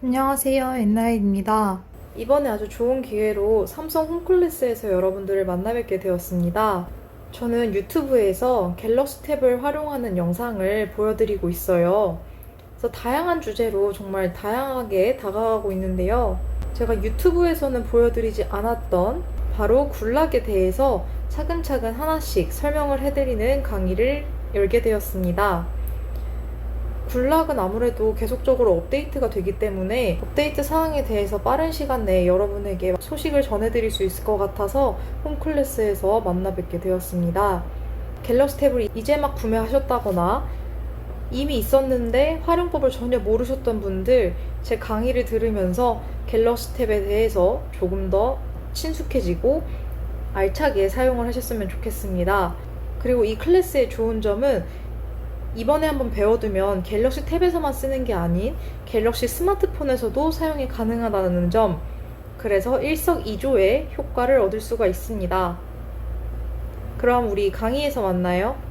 안녕하세요. 엔나잇입니다. 이번에 아주 좋은 기회로 삼성 홈클래스에서 여러분들을 만나 뵙게 되었습니다. 저는 유튜브에서 갤럭시 탭을 활용하는 영상을 보여드리고 있어요. 그래서 다양한 주제로 정말 다양하게 다가가고 있는데요. 제가 유튜브에서는 보여드리지 않았던 바로 굴락에 대해서 차근차근 하나씩 설명을 해드리는 강의를 열게 되었습니다. 굴락은 아무래도 계속적으로 업데이트가 되기 때문에 업데이트 사항에 대해서 빠른 시간 내에 여러분에게 소식을 전해드릴 수 있을 것 같아서 홈클래스에서 만나 뵙게 되었습니다. 갤럭시 탭을 이제 막 구매하셨다거나 이미 있었는데 활용법을 전혀 모르셨던 분들 제 강의를 들으면서 갤럭시 탭에 대해서 조금 더 친숙해지고 알차게 사용을 하셨으면 좋겠습니다. 그리고 이 클래스의 좋은 점은 이번에 한번 배워두면 갤럭시 탭에서만 쓰는 게 아닌 갤럭시 스마트폰에서도 사용이 가능하다는 점. 그래서 일석이조의 효과를 얻을 수가 있습니다. 그럼 우리 강의에서 만나요.